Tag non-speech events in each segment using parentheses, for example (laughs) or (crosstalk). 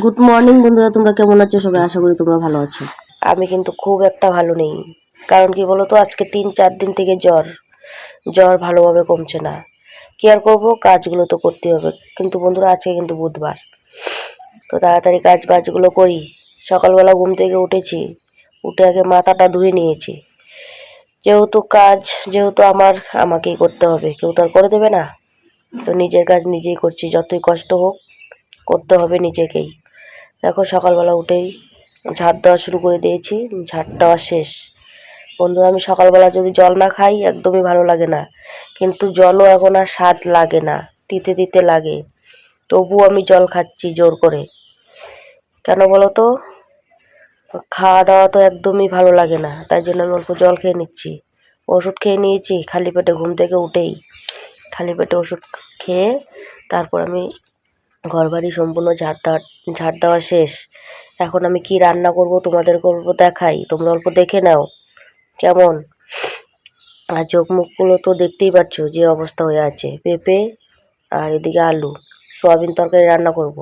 Good morning বন্ধুরা, তোমরা কেমন আছো? সবাই আশা করি তোমরা ভালো আছো। আমি কিন্তু খুব একটা ভালো নেই। কারণ কি বলো তো আজকে তিন, চার দিন থেকে জ্বর। জ্বর ভালোভাবে কমছে না। কি আর করব? কাজগুলো তো করতে হবে। কিন্তু বন্ধুরা, আজকে কিন্তু বুধবার। তো তাড়াতাড়ি কাজ বাজগুলো করি। সকালবেলা ঘুম থেকে উঠেছি। উঠে আগে মাথাটা ধুয়ে নিয়েছি। যেহেতু কাজ, যেহেতু আমার, আমাকেই করতে হবে। কেউ তো আর করে দেবে না। তো নিজের কাজ নিজেই করছি। যতই কষ্ট হোক, করতে হবে নিজেকেই। দেখো সকালবেলা উঠেই ঝাড় দেওয়া শুরু করে দিয়েছি, ঝাড় দেওয়া শেষ। বন্ধুরা, আমি সকালবেলা যদি জল না খাই, একদমই ভালো লাগে না। কিন্তু জলও এখন আর স্বাদ লাগে না, তিতে তিতে লাগে। তবু আমি জল খাচ্ছি জোর করে। কেন বলো তো? খাওয়া দাওয়া তো একদমই ভালো লাগে না, তাই জন্য আমি অল্প জল খেয়ে নিচ্ছি। ওষুধ খেয়ে নিয়েছি, খালি পেটে ঘুম থেকে উঠেই। খালি পেটে ওষুধ খেয়ে তারপর আমি ঘরবাড়ি সম্পূর্ণ ঝাড় ঝাড় দেওয়া শেষ। এখন আমি কি রান্না করব, তোমাদের করব দেখাই। তোমরা অল্প দেখে নাও। কেমন? আর চোখ মুখগুলো তো দেখতেই পাচ্ছ যে অবস্থা হয়ে আছে। পেঁপে আর এদিকে আলু। সয়াবিন তরকারি রান্না করব।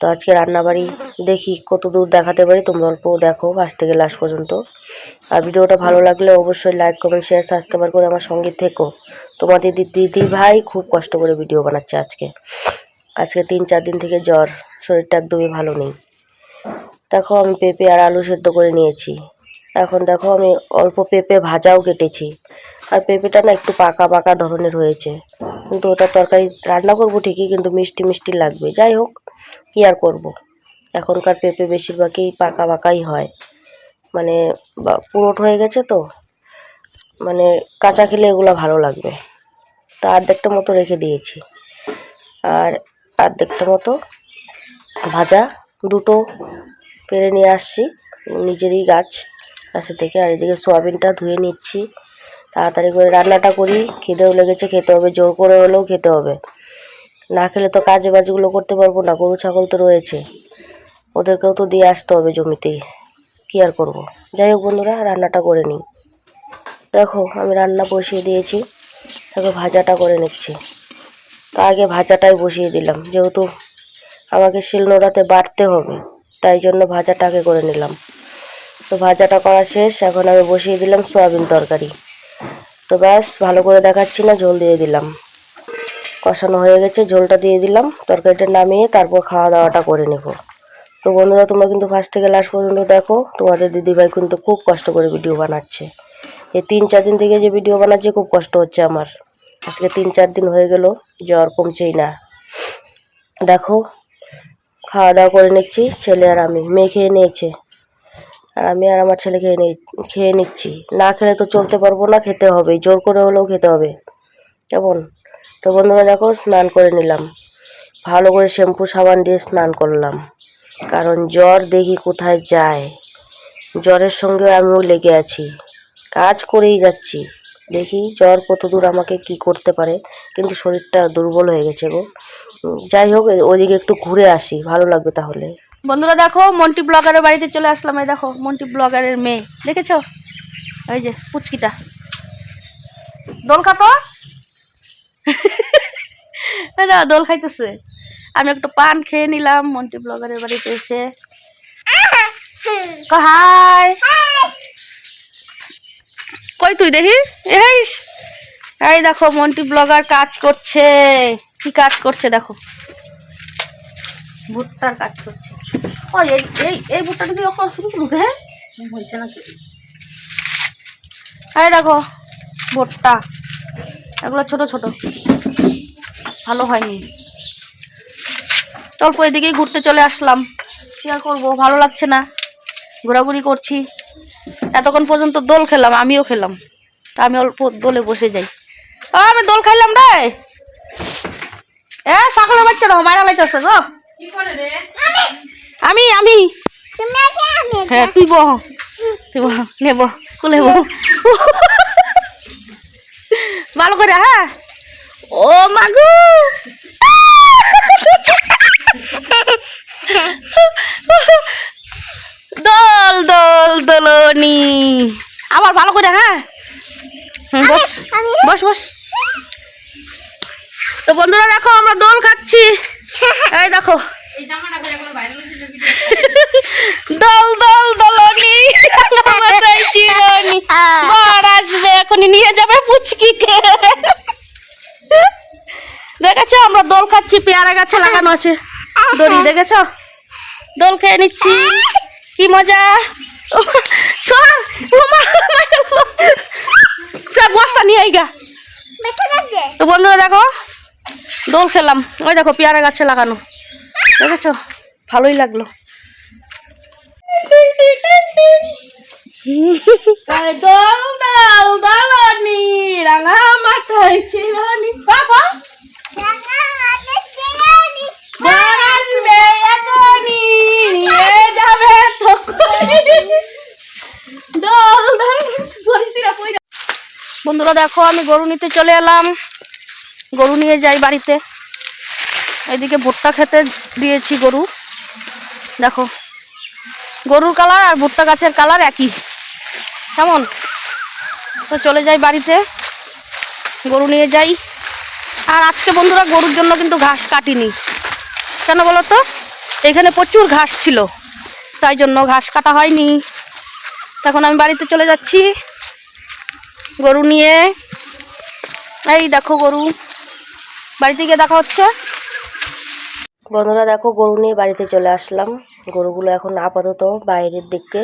তো আজকে রান্নাবাড়ি দেখি কত দূর দেখাতে পারি, তোমরা অল্প দেখো ফার্স্ট থেকে লাস্ট পর্যন্ত। আর ভিডিওটা ভালো লাগলে অবশ্যই লাইক কমেন্ট শেয়ার সাবস্ক্রাইব করে আমার সঙ্গে থেকো। তোমাদের দিদি ভাই খুব কষ্ট করে ভিডিও বানাচ্ছে আজকে। আজকে তিন, চার দিন থেকে জ্বর, শরীরটা একদমই ভালো নেই। দেখো আমি পেঁপে আর আলু সেদ্ধ করে নিয়েছি। এখন দেখো আমি অল্প পেঁপে ভাজাও কেটেছি। আর পেঁপেটা না একটু পাকা পাকা ধরনের হয়েছে। কিন্তু ওটা তরকারি রান্না করব ঠিকই, কিন্তু মিষ্টি মিষ্টি লাগবে। যাই হোক, কী আর করব? এখনকার পেঁপে বেশিরভাগই পাকা, পাকাই হয়। মানে পুরোট হয়ে গেছে তো। মানে কাঁচা খেলে এগুলো ভালো লাগবে। তা অর্ধেকটা মতো রেখে দিয়েছি। আর অর্ধেকটা মতো ভাজা দুটো পেরে নিয়ে আসছি। নিজেরই গাছ। গাছের থেকে আর এদিকে সোয়াবিনটা ধুয়ে নিচ্ছি। তাড়াতাড়ি করে রান্নাটা করি। খিদেও লেগেছে, খেতে হবে, জোর করে হলেও খেতে হবে। না খেলে তো কাজ বাজগুলো করতে পারব না, গরু, ছাগল তো রয়েছে। ওদেরকেও তো দিয়ে আসতে হবে জমিতেই কী আর করব? যাই হোক বন্ধুরা, রান্নাটা করে নিই। দেখো, আমি রান্না বসিয়ে দিয়েছি। তাকে ভাজাটা করে নিচ্ছি। তো আগে ভাজাটাই বসিয়ে দিলাম। যেহেতু আমাকে শিলনোড়াতে বাড়তে হবে, তাই জন্য ভাজাটাকে করে নিলাম। তো ভাজাটা করা শেষ, এখন আমি বসিয়ে দিলাম সয়াবিন তরকারি। তো ব্যাস, ভালো করে দেখাচ্ছি না, ঝোল দিয়ে দিলাম। কষানো হয়ে গেছে, ঝোলটা দিয়ে দিলাম, তরকারিটা নামিয়ে তারপর খাওয়া দাওয়াটা করে নেব। তো বন্ধুরা, তোমরা কিন্তু ফার্স্ট থেকে লাস্ট পর্যন্ত দেখো, তোমাদের দিদিভাই কিন্তু খুব কষ্ট করে ভিডিও বানাচ্ছে। এই তিন, চার দিন থেকে যে ভিডিও বানাচ্ছে, খুব কষ্ট হচ্ছে আমার। আজকে তিন চার দিন হয়ে গেল, জ্বর কমছেই না। দেখো, খাওয়া দাওয়া করে নিচ্ছি, ছেলে আর আমি, মেয়ে খেয়ে নিয়েছে। আর আমি আর আমার ছেলে খেয়ে নিই, খেয়ে নিচ্ছি। না খেলে তো চলতে পারব না, খেতে হবে, জোর করে হলেও খেতে হবে। কেমন? তো বন্ধুরা দেখো, স্নান করে নিলাম। ভালো করে শ্যাম্পু সাবান দিয়ে স্নান করলাম। কারণ জ্বর দেখি কোথায় যায়। জ্বরের সঙ্গে আমিও লেগে আছি। কাজ করেই যাচ্ছি। দেখি জ্বর কত দূর আমাকে কি করতে পারে কিন্তু শরীরটা দুর্বল হয়ে গেছে গো। যাই হোক ওইদিকে একটু ঘুরে আসি ভালো লাগবে তাহলে। বন্ধুরা দেখো মন্টি ব্লগারের বাড়িতে চলে আসলাম এই দেখো মন্টি ব্লগারের মেয়ে দেখেছ? ওই যে পুচকিটা। দোল খাতো না (laughs) দোল খাইতেছে। আমি একটু পান খেয়ে নিলাম মন্টি ব্লগারের বাড়িতে এসে। হাই! কই তুই দেখি? এইস এই দেখো, মন্টি ব্লগার কাজ করছে। কি কাজ করছে দেখো? ভুট্টার কাজ করছে। ও এই এই এই ভুট্টাটা দিয়ে ওখানে শুরু করব হ্যাঁ? হয়েছে নাকি? এই দেখো, ভুট্টা। এগুলো ছোট ছোট। ভালো হয়নি। অল্প এদিকেই ঘুরতে চলে আসলাম। কি আর করব? ভালো লাগছে না। ঘোরাঘুরি করছি। এতক্ষণ পর্যন্ত দোল খেলাম আমিও খেলাম। আমি অল্প দোলে বসে যাই। আমি দোল খাইলাম রে। এ সকালে বাচ্চা না মারা লাইতেছে গো। আমি আমি। হ্যাঁ তুই বহ। তুই বহ নেব কুলে বহ। ভালো করে হ্যাঁ। ও মাগু আবার ভালো করে হ্যাঁ? বস বস বস। তো বন্ধুরা দেখো, আমরা দোল খাচ্ছি। এই দেখো। দল দল, দলনি। আসবে, এখনই নিয়ে যাবে পুচকিকে। দেখেছ, আমরা দোল খাচ্ছি, পেয়ারা গাছে লাগানো আছে। দড়ি, দেখেছ? দোল খেয়ে নিচ্ছি। কি মজা? সর সর বস্তা নিয়ে আইগা তো বন্ধুরা দেখো দোল খেলাম ওই দেখো পেয়ারা গাছে লাগানো দেখেছ ভালোই লাগল দল দল দলনি রাঙা মাথায় ছিলনি বাবা বর আসবে এখনই নিয়ে যাবে তখনই দল দল ধরিসিরা কইরা বন্ধুরা দেখো, আমি গরু নিতে চলে এলাম। গরু নিয়ে যাই বাড়িতে। এদিকে ভুট্টা খেতে দিয়েছি গরু। দেখো, গরুর কালার আর ভুট্টা গাছের কালার একই। কেমন? তো চলে যাই বাড়িতে। গরু নিয়ে যাই। আর আজকে বন্ধুরা গরুর জন্য কিন্তু ঘাস কাটিনি। কেন বলো তো? এখানে প্রচুর ঘাস ছিল। তাই জন্য ঘাস কাটা হয়নি। এখন আমি বাড়িতে চলে যাচ্ছি। গরু নিয়ে। এই দেখো গরু। বাড়িতে গিয়ে দেখা হচ্ছে? বন্ধুরা দেখো গরু নিয়ে বাড়িতে চলে আসলাম। গরুগুলো এখন আপাতত বাইরের দিকে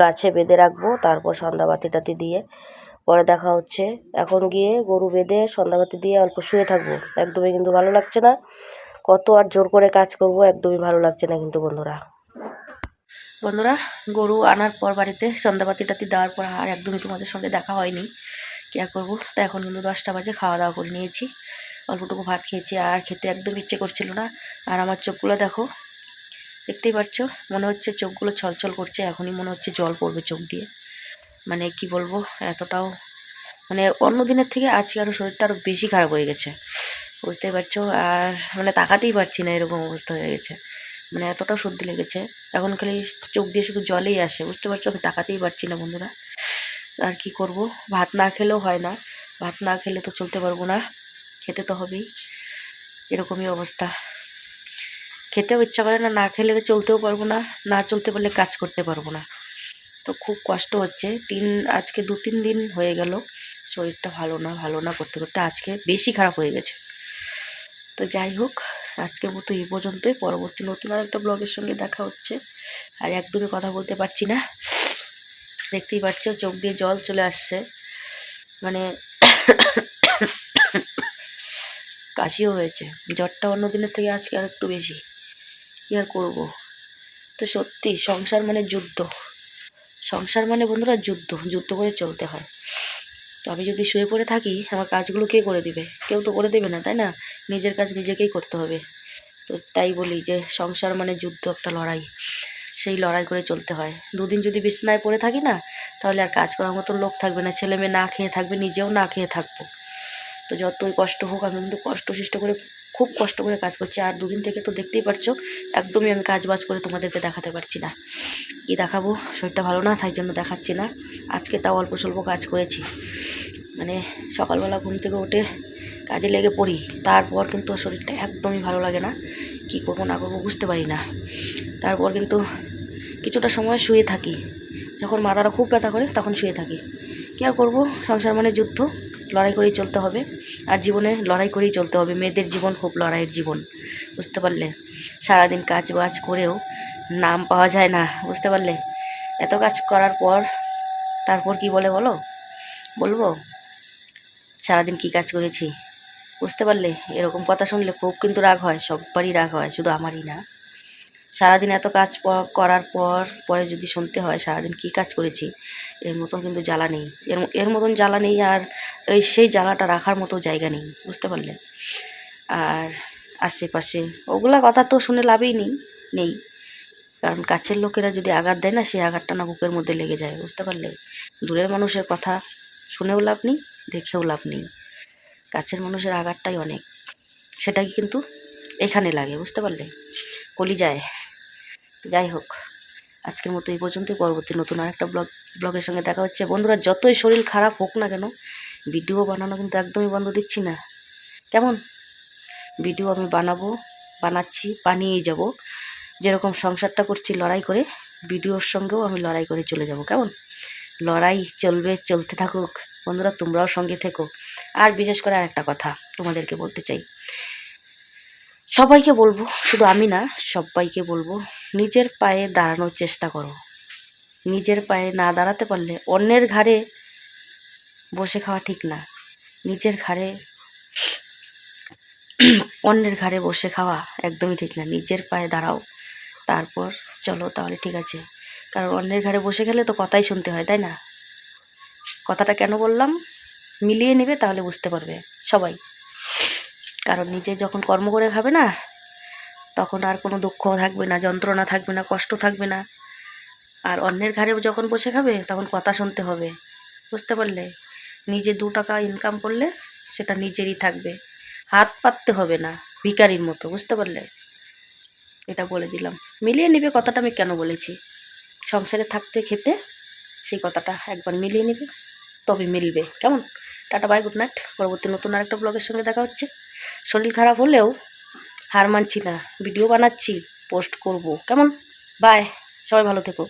গাছে বেঁধে রাখব তারপর সন্ধ্যাবাতি টাতি দিয়ে পরে দেখা হচ্ছে। এখন গিয়ে গরু বেঁধে সন্ধ্যাবাতি দিয়ে অল্প শুয়ে থাকব। একদমই কিন্তু ভালো লাগছে না। কত আর জোর করে কাজ করব একদমই ভালো লাগছে না কিন্তু বন্ধুরা। বন্ধুরা গরু আনার পর বাড়িতে সন্ধ্যাবাতি টাতি দেওয়ার পর আর একদমই তোমাদের সঙ্গে দেখা হয়নি। কি আর করব? তো এখন কিন্তু দশটা বাজে খাওয়া দাওয়া করে নিয়েছি। অল্পটুকু ভাত খেয়েছি, আর খেতে একদম ইচ্ছে করছিল না। আর আমার চোখগুলো দেখো, দেখতেই পাচ্ছ মনে হচ্ছে চোখগুলো ছলছল করছে, এখনই মনে হচ্ছে জল পড়বে চোখ দিয়ে। মানে কি বলব, এতটাও মানে অন্য দিনের থেকে আজকে আরও শরীরটা আরও বেশি খারাপ হয়ে গেছে। বুঝতেই পারছ? আর মানে তাকাতেই পারছি না, এরকম অবস্থা হয়ে গেছে। মানে এতটা সর্দি লেগেছে। এখন খালি চোখ দিয়ে শুধু জলেই আসে, বুঝতে পারছ? আমি তাকাতেই পারছি না, বন্ধুরা। আর কি করব? ভাত না খেলেও হয় না। ভাত না খেলে তো চলতে পারব না। খেতে তো হবেই। এরকমই অবস্থা। খেতেও ইচ্ছা করে না না খেলে চলতেও পারব না না চলতে পারলে কাজ করতে পারব না। তো খুব কষ্ট হচ্ছে। তিন, আজকে দু, তিন দিন হয়ে গেল। শরীরটা ভালো না ভালো না করতে করতে আজকে বেশি খারাপ হয়ে গেছে। তো যাই হোক, আজকের মতো এই পর্যন্তই। পরবর্তী নতুন আর একটা ব্লগের সঙ্গে দেখা হচ্ছে। আর একদমই কথা বলতে পারছি না। দেখতেই পাচ্ছ, চোখ দিয়ে জল চলে আসছে। মানে কাশিও হয়েছে। জ্বরটা অন্য দিনের থেকে আজকে আর একটু বেশি। কী আর করব? তো সত্যি, সংসার মানে যুদ্ধ। সংসার মানে বন্ধুরা যুদ্ধ যুদ্ধ করে চলতে হয়। তো আমি যদি শুয়ে পড়ে থাকি, আমার কাজগুলো কে করে দিবে? কেউ তো করে দেবে না, তাই না? নিজের কাজ নিজেকেই করতে হবে। তো তাই বলি যে, সংসার মানে যুদ্ধ, একটা লড়াই। সেই লড়াই করে চলতে হয়। দুদিন যদি বিছানায় পড়ে থাকি না, তাহলে আর কাজ করার মতো লোক থাকবে না। ছেলে মেয়ে না খেয়ে থাকবে, নিজেও না খেয়ে থাকব। তো যতই কষ্ট হোক, আমি কিন্তু কষ্ট সৃষ্ট করে, খুব কষ্ট করে কাজ করছি। আর দুদিন থেকে তো দেখতেই পারছ, একদমই আমি কাজ বাজ করে তোমাদেরকে দেখাতে পারছি না। কি দেখাবো? শরীরটা ভালো না, তাই জন্য দেখাচ্ছি না। আজকে তাও অল্প স্বল্প কাজ করেছি। মানে সকালবেলা ঘুম থেকে উঠে কাজে লেগে পড়ি, তারপর কিন্তু শরীরটা একদমই ভালো লাগে না। কি করব, না করব বুঝতে পারি না। তারপর কিন্তু কিছুটা সময় শুয়ে থাকি। যখন মাথাটা খুব ব্যথা করে তখন শুয়ে থাকি। কী আর করব? সংসার মানে যুদ্ধ। লড়াই করেই চলতে হবে। আর জীবনে লড়াই করেই চলতে হবে। মেয়েদের জীবন খুব লড়াইয়ের জীবন। বুঝতে পারলে? সারাদিন কাজ বাজ করেও নাম পাওয়া যায় না। বুঝতে পারলে? এত কাজ করার পর তারপর কি বলে বলো? বলব? সারাদিন কি কাজ করেছি? বুঝতে পারলে? এরকম কথা শুনলে খুব কিন্তু রাগ হয়। সববারই রাগ হয়। শুধু আমারই না। সারাদিন এত কাজ করার পর, পরে যদি শুনতে হয় সারাদিন কি কাজ করেছি, এর মতন কিন্তু জ্বালা নেই। এর এর মতন জ্বালা নেই আর ওই সেই জ্বালাটা রাখার মতো জায়গা নেই, বুঝতে পারলে? আর আশেপাশে, ওগুলা কথা তো শুনে লাভই নেই নেই। কারণ কাছের লোকেরা যদি আঘাত দেয় না, সেই আঘাতটা না বুকের মধ্যে লেগে যায়, বুঝতে পারলে? দূরের মানুষের কথা শুনেও লাভ নেই, দেখেও লাভ নেই। কাছের মানুষের আঘাতটাই অনেক। সেটা কিন্তু এখানে লাগে, বুঝতে পারলে? কলি যায় যাই হোক, আজকের মতো এই পর্যন্তই। পরবর্তী নতুন আর একটা ব্লগ, ব্লগের সঙ্গে দেখা হচ্ছে। বন্ধুরা, যতই শরীর খারাপ হোক না কেন ভিডিও বানানো কিন্তু একদমই বন্ধ দিচ্ছি না। কেমন? ভিডিও আমি বানাবো, বানাচ্ছি, বানিয়েই যাব। যেরকম সংসারটা করছি লড়াই করে ভিডিওর সঙ্গেও আমি লড়াই করে চলে যাব। কেমন? লড়াই চলবে, চলতে থাকুক। বন্ধুরা, তোমরাও সঙ্গে থেকো। আর বিশেষ করে আর একটা কথা তোমাদেরকে বলতে চাই। সবাইকে বলব, শুধু আমি না, সবাইকে বলব, নিজের পায়ে দাঁড়ানোর চেষ্টা করো। নিজের পায়ে না দাঁড়াতে পারলে অন্যের ঘাড়ে বসে খাওয়া ঠিক না। নিজের ঘাড়ে, অন্যের ঘাড়ে বসে খাওয়া একদমই ঠিক না। নিজের পায়ে দাঁড়াও, তারপর চলো তাহলে ঠিক আছে। কারণ অন্যের ঘাড়ে বসে গেলে তো কথাই শুনতে হয়, তাই না? কথাটা কেন বললাম? মিলিয়ে নেবে তাহলে বুঝতে পারবে সবাই। কারণ নিজে যখন কর্ম করে খাবে না, তখন আর কোনো দুঃখ থাকবে না, যন্ত্রণা থাকবে না, কষ্ট থাকবে না। আর অন্যের ঘাড়ে যখন বসে খাবে, তখন কথা শুনতে হবে। বুঝতে পারলে? নিজে দু টাকা ইনকাম করলে সেটা নিজেরই থাকবে। হাত পাততে হবে না, ভিকারির মতো, বুঝতে পারলে? এটা বলে দিলাম। মিলিয়ে নেবে কথাটা আমি কেন বলেছি? সংসারে থাকতে খেতে সেই কথাটা একবার মিলিয়ে নেবে, তবে মিলবে। কেমন? টাটা বাই গুড নাইট পরবর্তী নতুন আরেকটা ব্লগের সঙ্গে দেখা হচ্ছে। শরীর খারাপ হলেও হার মানছি না ভিডিও বানাচ্ছি পোস্ট করব। কেমন? বাই সবাই ভালো থেকো।